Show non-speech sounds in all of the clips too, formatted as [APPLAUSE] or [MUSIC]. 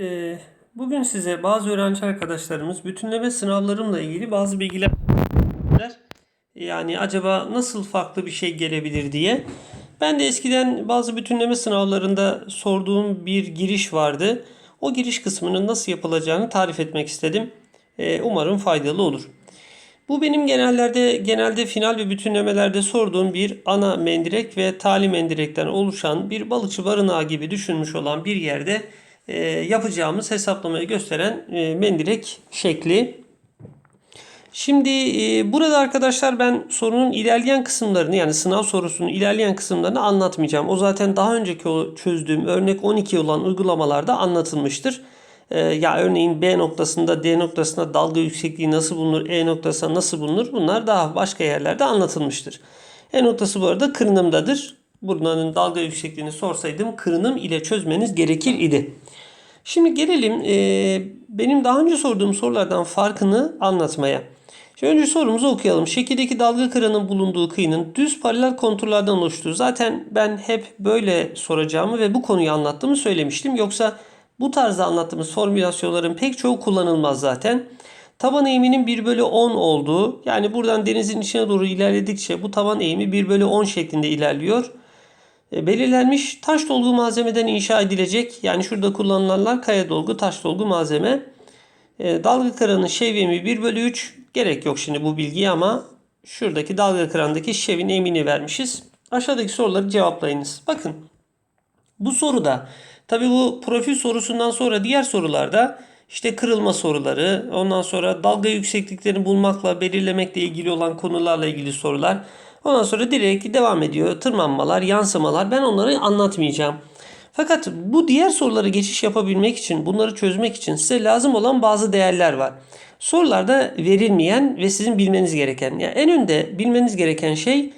Ee, bugün size bazı öğrenci arkadaşlarımız bütünleme sınavlarımla ilgili bazı bilgiler yani acaba nasıl farklı bir şey gelebilir diye. Ben de eskiden bazı bütünleme sınavlarında sorduğum bir giriş vardı. O giriş kısmının nasıl yapılacağını tarif etmek istedim. Ee, umarım faydalı olur. Bu benim genellerde genelde final ve bütünlemelerde sorduğum bir ana mendirek ve tali mendirekten oluşan bir balıkçı barınağı gibi düşünmüş olan bir yerde yapacağımız hesaplamayı gösteren e, mendirek şekli. Şimdi e, burada arkadaşlar ben sorunun ilerleyen kısımlarını yani sınav sorusunun ilerleyen kısımlarını anlatmayacağım. O zaten daha önceki o çözdüğüm örnek 12 olan uygulamalarda anlatılmıştır. E, ya örneğin B noktasında D noktasında dalga yüksekliği nasıl bulunur, E noktasında nasıl bulunur bunlar daha başka yerlerde anlatılmıştır. E noktası bu arada kırınımdadır. Bunların dalga yüksekliğini sorsaydım kırınım ile çözmeniz gerekir idi. Şimdi gelelim e, benim daha önce sorduğum sorulardan farkını anlatmaya. Şimdi önce sorumuzu okuyalım. Şekildeki dalga kıranın bulunduğu kıyının düz paralel konturlardan oluştuğu. Zaten ben hep böyle soracağımı ve bu konuyu anlattığımı söylemiştim. Yoksa bu tarzda anlattığımız formülasyonların pek çoğu kullanılmaz zaten. Taban eğiminin 1 bölü 10 olduğu yani buradan denizin içine doğru ilerledikçe bu taban eğimi 1 bölü 10 şeklinde ilerliyor. E, belirlenmiş taş dolgu malzemeden inşa edilecek yani şurada kullanılanlar kaya dolgu taş dolgu malzeme. E, dalga kıranın şevimi 1 bölü 3 gerek yok şimdi bu bilgiye ama şuradaki dalga kırandaki şevin emini vermişiz. Aşağıdaki soruları cevaplayınız. Bakın bu soruda tabi bu profil sorusundan sonra diğer sorularda işte kırılma soruları, ondan sonra dalga yüksekliklerini bulmakla, belirlemekle ilgili olan konularla ilgili sorular. Ondan sonra direkt devam ediyor. Tırmanmalar, yansımalar. Ben onları anlatmayacağım. Fakat bu diğer sorulara geçiş yapabilmek için, bunları çözmek için size lazım olan bazı değerler var. Sorularda verilmeyen ve sizin bilmeniz gereken. Yani en önde bilmeniz gereken şey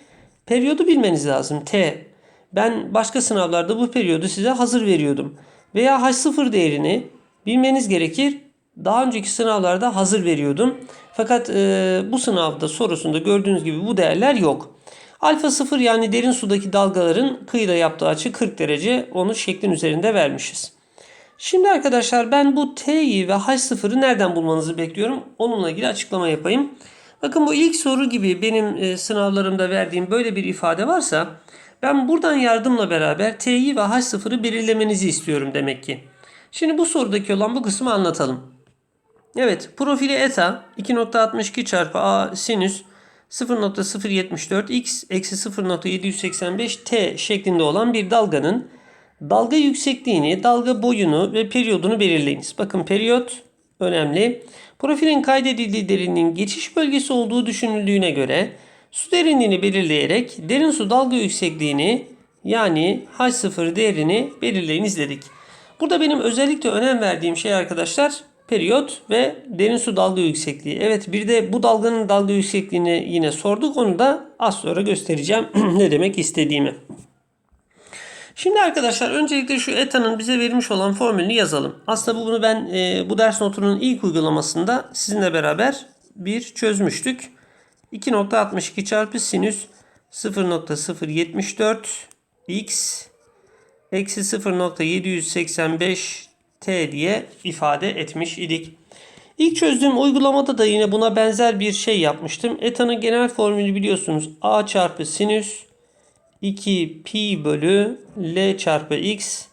periyodu bilmeniz lazım. T. Ben başka sınavlarda bu periyodu size hazır veriyordum. Veya H0 değerini bilmeniz gerekir. Daha önceki sınavlarda hazır veriyordum. Fakat e, bu sınavda sorusunda gördüğünüz gibi bu değerler yok. Alfa 0 yani derin sudaki dalgaların kıyıda yaptığı açı 40 derece. Onu şeklin üzerinde vermişiz. Şimdi arkadaşlar ben bu T'yi ve H0'ı nereden bulmanızı bekliyorum? Onunla ilgili açıklama yapayım. Bakın bu ilk soru gibi benim e, sınavlarımda verdiğim böyle bir ifade varsa ben buradan yardımla beraber T'yi ve H0'ı belirlemenizi istiyorum demek ki. Şimdi bu sorudaki olan bu kısmı anlatalım. Evet profili eta 2.62 çarpı a sinüs 0.074 x eksi 0.785 t şeklinde olan bir dalganın dalga yüksekliğini, dalga boyunu ve periyodunu belirleyiniz. Bakın periyot önemli. Profilin kaydedildiği derinliğin geçiş bölgesi olduğu düşünüldüğüne göre su derinliğini belirleyerek derin su dalga yüksekliğini yani H0 değerini belirleyiniz dedik. Burada benim özellikle önem verdiğim şey arkadaşlar periyot ve derin su dalga yüksekliği. Evet bir de bu dalganın dalga yüksekliğini yine sorduk. Onu da az sonra göstereceğim [CLEARS THROAT] ne demek istediğimi. Şimdi arkadaşlar öncelikle şu ETA'nın bize verilmiş olan formülünü yazalım. Aslında bunu ben e, bu ders notunun ilk uygulamasında sizinle beraber bir çözmüştük. 2.62 çarpı sinüs 0.074 x eksi 0.785 t diye ifade etmiş idik. İlk çözdüğüm uygulamada da yine buna benzer bir şey yapmıştım. Eta'nın genel formülü biliyorsunuz. A çarpı sinüs 2 pi bölü L çarpı x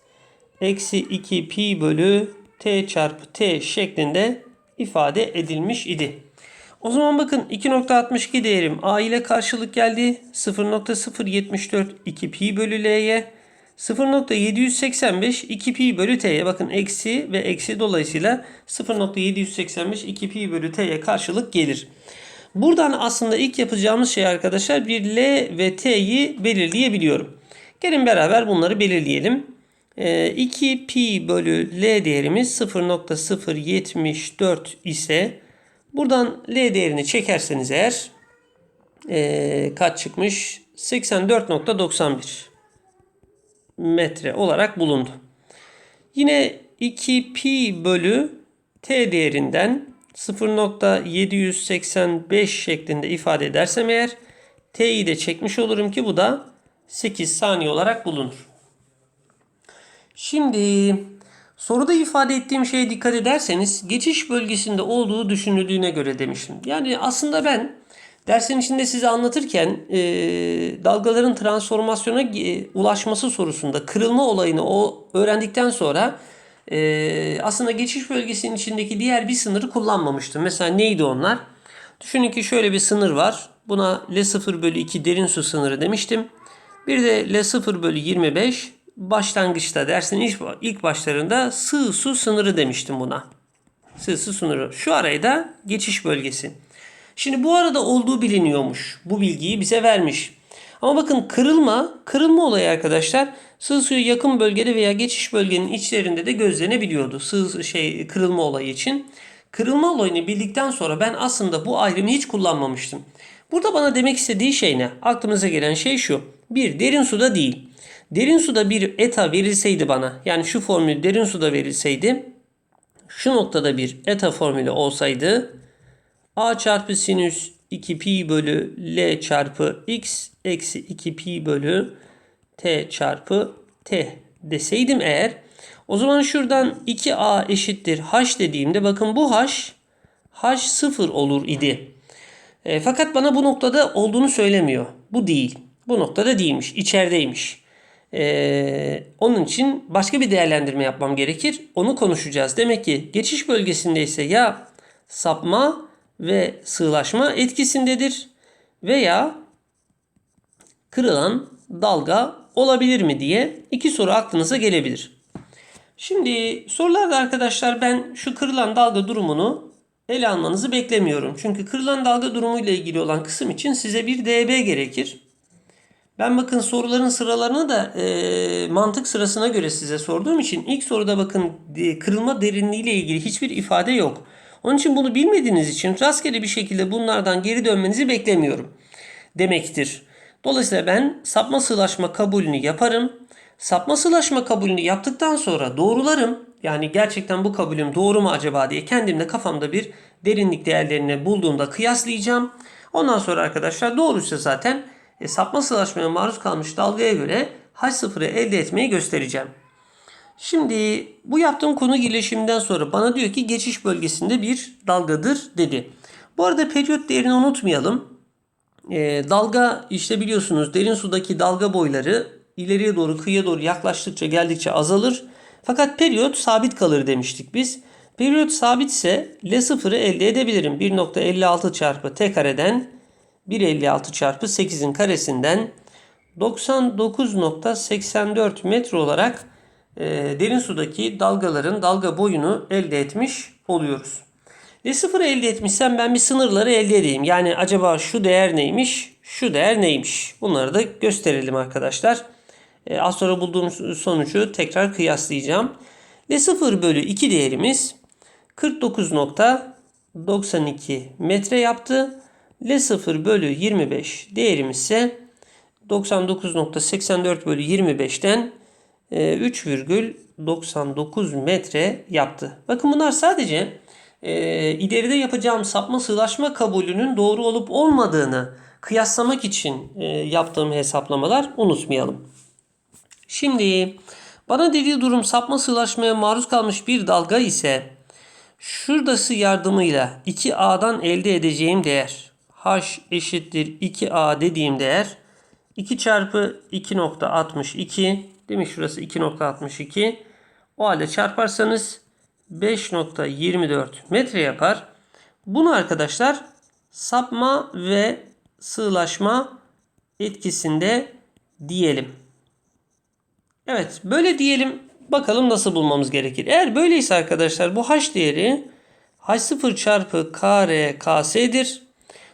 eksi 2 pi bölü t çarpı t şeklinde ifade edilmiş idi. O zaman bakın 2.62 değerim A ile karşılık geldi. 0.074 2 pi bölü L'ye 0.785 2 pi bölü t'ye bakın eksi ve eksi dolayısıyla 0.785 2 pi bölü t'ye karşılık gelir. Buradan aslında ilk yapacağımız şey arkadaşlar bir L ve T'yi belirleyebiliyorum. Gelin beraber bunları belirleyelim. 2 ee, pi bölü L değerimiz 0.074 ise buradan L değerini çekerseniz eğer ee, kaç çıkmış? 84.91 metre olarak bulundu. Yine 2 pi bölü t değerinden 0.785 şeklinde ifade edersem eğer t'yi de çekmiş olurum ki bu da 8 saniye olarak bulunur. Şimdi Soruda ifade ettiğim şeye dikkat ederseniz geçiş bölgesinde olduğu düşünüldüğüne göre demiştim. Yani aslında ben dersin içinde size anlatırken e, dalgaların transformasyona e, ulaşması sorusunda kırılma olayını o öğrendikten sonra e, aslında geçiş bölgesinin içindeki diğer bir sınırı kullanmamıştım. Mesela neydi onlar? Düşünün ki şöyle bir sınır var. Buna L0 bölü 2 derin su sınırı demiştim. Bir de L0 bölü 25 başlangıçta dersin ilk, ilk başlarında sığ su sınırı demiştim buna. Sığ su sınırı. Şu araya da geçiş bölgesi. Şimdi bu arada olduğu biliniyormuş. Bu bilgiyi bize vermiş. Ama bakın kırılma, kırılma olayı arkadaşlar sığ suya yakın bölgede veya geçiş bölgenin içlerinde de gözlenebiliyordu. Sığ şey kırılma olayı için. Kırılma olayını bildikten sonra ben aslında bu ayrımı hiç kullanmamıştım. Burada bana demek istediği şey ne? Aklımıza gelen şey şu. Bir, derin suda değil. Derin suda bir eta verilseydi bana, yani şu formül derin suda verilseydi, şu noktada bir eta formülü olsaydı, a çarpı sinüs 2 pi bölü l çarpı x eksi 2 pi bölü t çarpı t deseydim eğer, o zaman şuradan 2a eşittir h dediğimde bakın bu h, h sıfır olur idi. E, fakat bana bu noktada olduğunu söylemiyor. Bu değil. Bu noktada değilmiş. içerideymiş. E, onun için başka bir değerlendirme yapmam gerekir. Onu konuşacağız. Demek ki geçiş bölgesinde ise ya sapma ve sığlaşma etkisindedir veya kırılan dalga olabilir mi diye iki soru aklınıza gelebilir. Şimdi sorularda arkadaşlar ben şu kırılan dalga durumunu ele almanızı beklemiyorum. Çünkü kırılan dalga durumu ile ilgili olan kısım için size bir DB gerekir. Ben bakın soruların sıralarını da e, mantık sırasına göre size sorduğum için ilk soruda bakın e, kırılma derinliği ile ilgili hiçbir ifade yok. Onun için bunu bilmediğiniz için rastgele bir şekilde bunlardan geri dönmenizi beklemiyorum demektir. Dolayısıyla ben sapma sığlaşma kabulünü yaparım. Sapma sığlaşma kabulünü yaptıktan sonra doğrularım. Yani gerçekten bu kabulüm doğru mu acaba diye kendimde kafamda bir derinlik değerlerini bulduğumda kıyaslayacağım. Ondan sonra arkadaşlar doğruysa zaten e, sapma sığlaşmaya maruz kalmış dalgaya göre H0'ı elde etmeyi göstereceğim. Şimdi bu yaptığım konu girleşiminden sonra bana diyor ki geçiş bölgesinde bir dalgadır dedi. Bu arada periyot değerini unutmayalım. E, dalga işte biliyorsunuz derin sudaki dalga boyları ileriye doğru kıyıya doğru yaklaştıkça geldikçe azalır. Fakat periyot sabit kalır demiştik biz. Periyot sabitse L0'ı elde edebilirim. 1.56 çarpı t kareden 1.56 çarpı 8'in karesinden 99.84 metre olarak derin sudaki dalgaların dalga boyunu elde etmiş oluyoruz. L0 elde etmişsem ben bir sınırları elde edeyim. Yani acaba şu değer neymiş, şu değer neymiş? Bunları da gösterelim arkadaşlar. E, az sonra bulduğum sonucu tekrar kıyaslayacağım. L0 bölü 2 değerimiz 49.92 metre yaptı. L0 bölü 25 değerimiz ise 99.84 bölü 25'ten 3,99 metre yaptı. Bakın bunlar sadece e, ileride yapacağım sapma sığlaşma kabulünün doğru olup olmadığını kıyaslamak için e, yaptığım hesaplamalar unutmayalım. Şimdi bana dediği durum sapma sığlaşmaya maruz kalmış bir dalga ise şuradası yardımıyla 2A'dan elde edeceğim değer H eşittir 2A dediğim değer 2 çarpı 2.62 değil mi? Şurası 2.62. O halde çarparsanız 5.24 metre yapar. Bunu arkadaşlar sapma ve sığlaşma etkisinde diyelim. Evet böyle diyelim. Bakalım nasıl bulmamız gerekir. Eğer böyleyse arkadaşlar bu h değeri h0 çarpı kr ks'dir.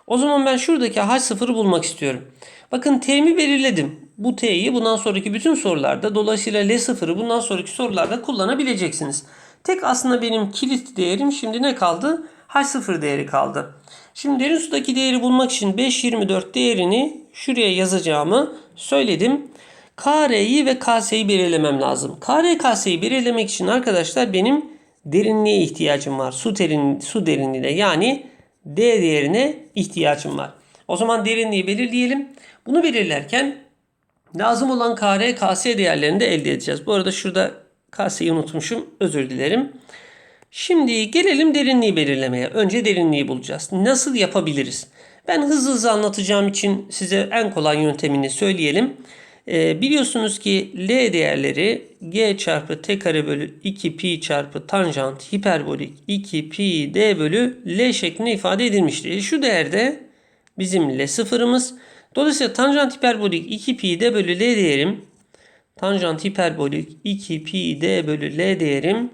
O zaman ben şuradaki h0'ı bulmak istiyorum. Bakın t'mi belirledim. Bu t'yi bundan sonraki bütün sorularda dolayısıyla L0'ı bundan sonraki sorularda kullanabileceksiniz. Tek aslında benim kilit değerim şimdi ne kaldı? H0 değeri kaldı. Şimdi derin sudaki değeri bulmak için 5.24 değerini şuraya yazacağımı söyledim. KR'yi ve KS'yi belirlemem lazım. KR KS'yi belirlemek için arkadaşlar benim derinliğe ihtiyacım var. Su, derin, su derinliğine yani D değerine ihtiyacım var. O zaman derinliği belirleyelim. Bunu belirlerken lazım olan KR, KS değerlerini de elde edeceğiz. Bu arada şurada K'yi unutmuşum. Özür dilerim. Şimdi gelelim derinliği belirlemeye. Önce derinliği bulacağız. Nasıl yapabiliriz? Ben hızlı hızlı anlatacağım için size en kolay yöntemini söyleyelim. Ee, biliyorsunuz ki L değerleri G çarpı T kare bölü 2 pi çarpı tanjant hiperbolik 2 pi D bölü L şeklinde ifade edilmiştir. E, şu değerde bizim L sıfırımız. Dolayısıyla tanjant hiperbolik 2 pi D bölü L değerim tanjant hiperbolik 2 pi D bölü L değerim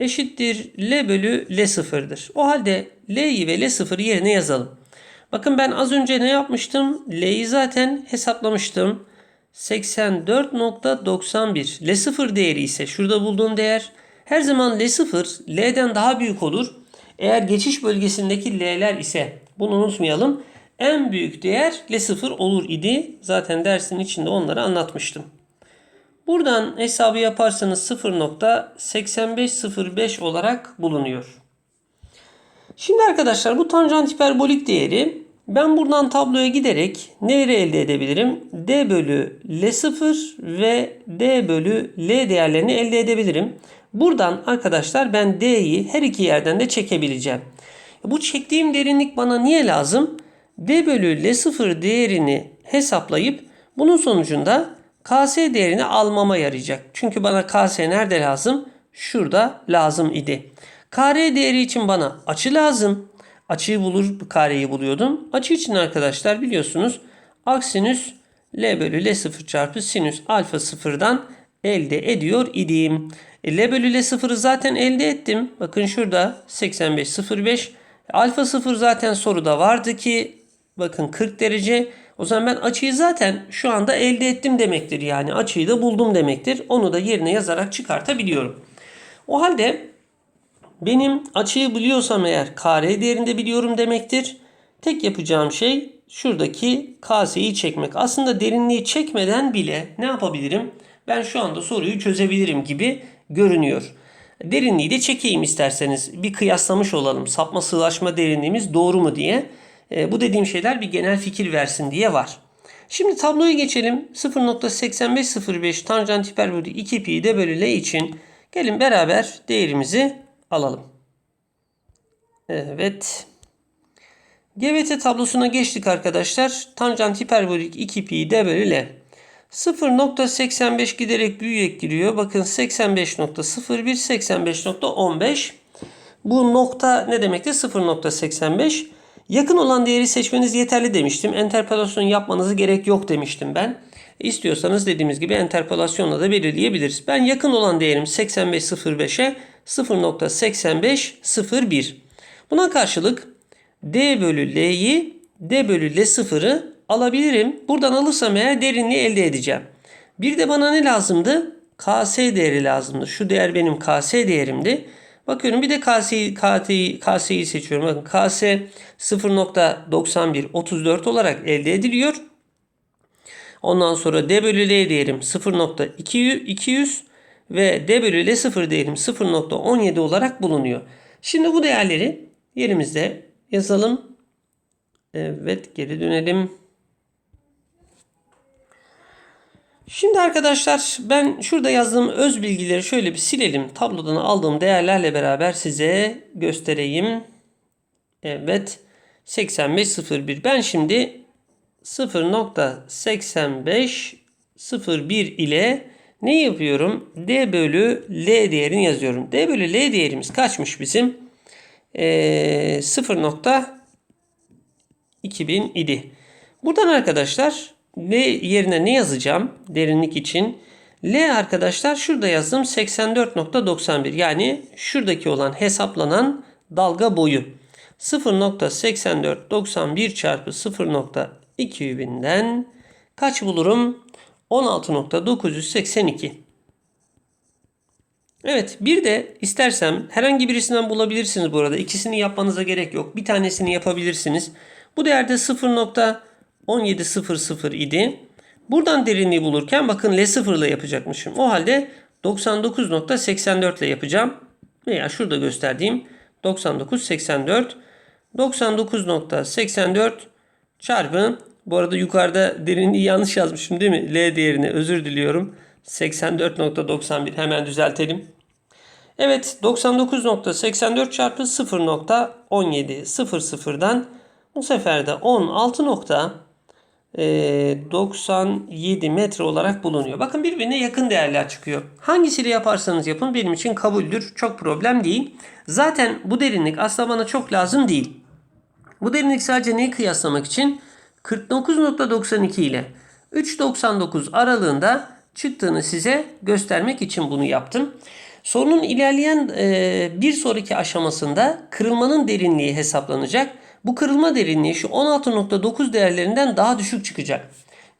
eşittir L bölü L sıfırdır. O halde L'yi ve L sıfırı yerine yazalım. Bakın ben az önce ne yapmıştım? L'yi zaten hesaplamıştım. 84.91. L0 değeri ise şurada bulduğum değer her zaman L0 L'den daha büyük olur. Eğer geçiş bölgesindeki L'ler ise bunu unutmayalım. En büyük değer L0 olur idi. Zaten dersin içinde onları anlatmıştım. Buradan hesabı yaparsanız 0.8505 olarak bulunuyor. Şimdi arkadaşlar bu tanjant hiperbolik değeri ben buradan tabloya giderek neleri elde edebilirim? D bölü L0 ve D bölü L değerlerini elde edebilirim. Buradan arkadaşlar ben D'yi her iki yerden de çekebileceğim. Bu çektiğim derinlik bana niye lazım? D bölü L0 değerini hesaplayıp bunun sonucunda KS değerini almama yarayacak. Çünkü bana KS nerede lazım? Şurada lazım idi. KR değeri için bana açı lazım. Açıyı bulur kareyi buluyordum. Açı için arkadaşlar biliyorsunuz aksinüs L bölü L0 çarpı sinüs alfa sıfırdan elde ediyor idim. E, L bölü L0'ı zaten elde ettim. Bakın şurada 85.05. Alfa 0 zaten soruda vardı ki bakın 40 derece. O zaman ben açıyı zaten şu anda elde ettim demektir. Yani açıyı da buldum demektir. Onu da yerine yazarak çıkartabiliyorum. O halde benim açıyı biliyorsam eğer kare değerinde biliyorum demektir. Tek yapacağım şey şuradaki kaseyi çekmek. Aslında derinliği çekmeden bile ne yapabilirim? Ben şu anda soruyu çözebilirim gibi görünüyor. Derinliği de çekeyim isterseniz. Bir kıyaslamış olalım. Sapma sığlaşma derinliğimiz doğru mu diye. E, bu dediğim şeyler bir genel fikir versin diye var. Şimdi tabloya geçelim. 0.8505 tanjant hiperbolik 2 pi de bölü L için gelin beraber değerimizi alalım. Evet. GVT tablosuna geçtik arkadaşlar. Tanjant hiperbolik 2 pi d bölü L. 0.85 giderek büyüyerek giriyor. Bakın 85.01 85.15. Bu nokta ne demekti? 0.85. Yakın olan değeri seçmeniz yeterli demiştim. Enterpolasyon yapmanızı gerek yok demiştim ben. İstiyorsanız dediğimiz gibi enterpolasyonla da belirleyebiliriz. Ben yakın olan değerim 85.05'e 0.8501. Buna karşılık D bölü L'yi D bölü L0'ı alabilirim. Buradan alırsam eğer derinliği elde edeceğim. Bir de bana ne lazımdı? KS değeri lazımdı. Şu değer benim KS değerimdi. Bakıyorum bir de KS'yi KT'yi KS'yi seçiyorum. Bakın KS 0.91 34 olarak elde ediliyor. Ondan sonra D bölü L değerim 0.200 ve D bölü L0 değerim 0.17 olarak bulunuyor. Şimdi bu değerleri yerimizde yazalım. Evet geri dönelim. Şimdi arkadaşlar ben şurada yazdığım öz bilgileri şöyle bir silelim. Tablodan aldığım değerlerle beraber size göstereyim. Evet 8501. Ben şimdi 0.8501 ile ne yapıyorum? D bölü L değerini yazıyorum. D bölü L değerimiz kaçmış bizim? Ee, 0.2000 idi. Buradan arkadaşlar L yerine ne yazacağım? Derinlik için. L arkadaşlar şurada yazdım 84.91 yani şuradaki olan hesaplanan dalga boyu. 0.8491 çarpı 0.2000'den kaç bulurum? 16.982. Evet bir de istersem herhangi birisinden bulabilirsiniz bu arada. İkisini yapmanıza gerek yok. Bir tanesini yapabilirsiniz. Bu değerde 0.1700 idi. Buradan derinliği bulurken bakın L0 ile yapacakmışım. O halde 99.84 ile yapacağım. Veya şurada gösterdiğim 99.84 99.84 çarpı bu arada yukarıda derinliği yanlış yazmışım değil mi? L değerini özür diliyorum. 84.91 hemen düzeltelim. Evet 99.84 çarpı 0.17 00'dan bu sefer de 16.97 metre olarak bulunuyor. Bakın birbirine yakın değerler çıkıyor. Hangisiyle yaparsanız yapın benim için kabuldür. Çok problem değil. Zaten bu derinlik aslında bana çok lazım değil. Bu derinlik sadece neyi kıyaslamak için? 49.92 ile 3.99 aralığında çıktığını size göstermek için bunu yaptım. Sorunun ilerleyen bir sonraki aşamasında kırılmanın derinliği hesaplanacak. Bu kırılma derinliği şu 16.9 değerlerinden daha düşük çıkacak.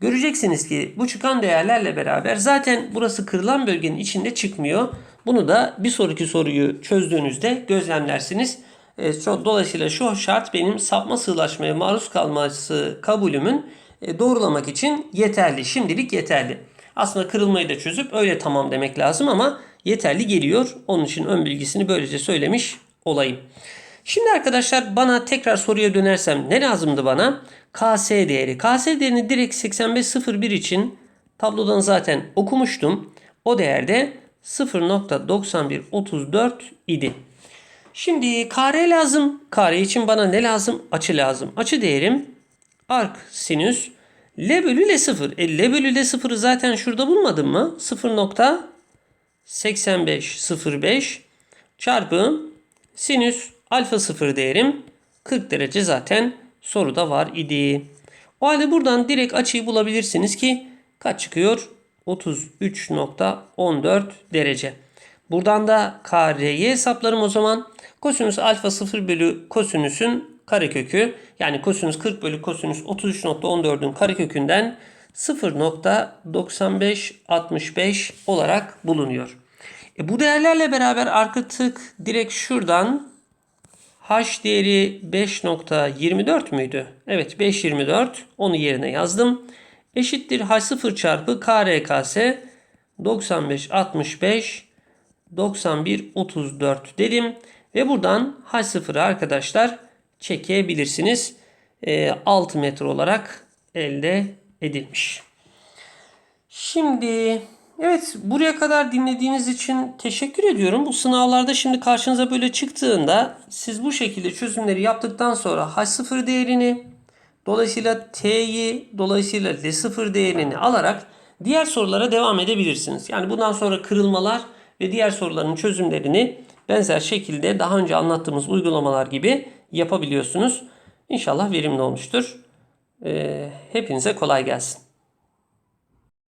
Göreceksiniz ki bu çıkan değerlerle beraber zaten burası kırılan bölgenin içinde çıkmıyor. Bunu da bir sonraki soruyu çözdüğünüzde gözlemlersiniz. E, dolayısıyla şu şart benim sapma sığlaşmaya maruz kalması kabulümün e, doğrulamak için yeterli. Şimdilik yeterli. Aslında kırılmayı da çözüp öyle tamam demek lazım ama yeterli geliyor. Onun için ön bilgisini böylece söylemiş olayım. Şimdi arkadaşlar bana tekrar soruya dönersem ne lazımdı bana? KS değeri. KS değerini direkt 8501 için tablodan zaten okumuştum. O değerde 0.9134 idi. Şimdi kare lazım. Kare için bana ne lazım? Açı lazım. Açı değerim arc sinüs L bölü L 0. E, L bölü L 0'ı zaten şurada bulmadım mı? 0.8505 çarpı sinüs alfa 0 değerim 40 derece zaten soruda var idi. O halde buradan direkt açıyı bulabilirsiniz ki kaç çıkıyor? 33.14 derece. Buradan da KR'yi hesaplarım o zaman. Kosinüs alfa 0 bölü kosinüsün karekökü yani kosinüs 40 bölü kosinüs 33.14'ün karekökünden 0.9565 olarak bulunuyor. E bu değerlerle beraber artık direkt şuradan h değeri 5.24 müydü? Evet 5.24 onu yerine yazdım. Eşittir h0 çarpı krks 95.65 91.34 dedim. Ve buradan H0'ı arkadaşlar çekebilirsiniz. E, 6 metre olarak elde edilmiş. Şimdi evet buraya kadar dinlediğiniz için teşekkür ediyorum. Bu sınavlarda şimdi karşınıza böyle çıktığında siz bu şekilde çözümleri yaptıktan sonra H0 değerini dolayısıyla T'yi dolayısıyla L0 değerini alarak diğer sorulara devam edebilirsiniz. Yani bundan sonra kırılmalar ve diğer soruların çözümlerini benzer şekilde daha önce anlattığımız uygulamalar gibi yapabiliyorsunuz. İnşallah verimli olmuştur. Ee, hepinize kolay gelsin.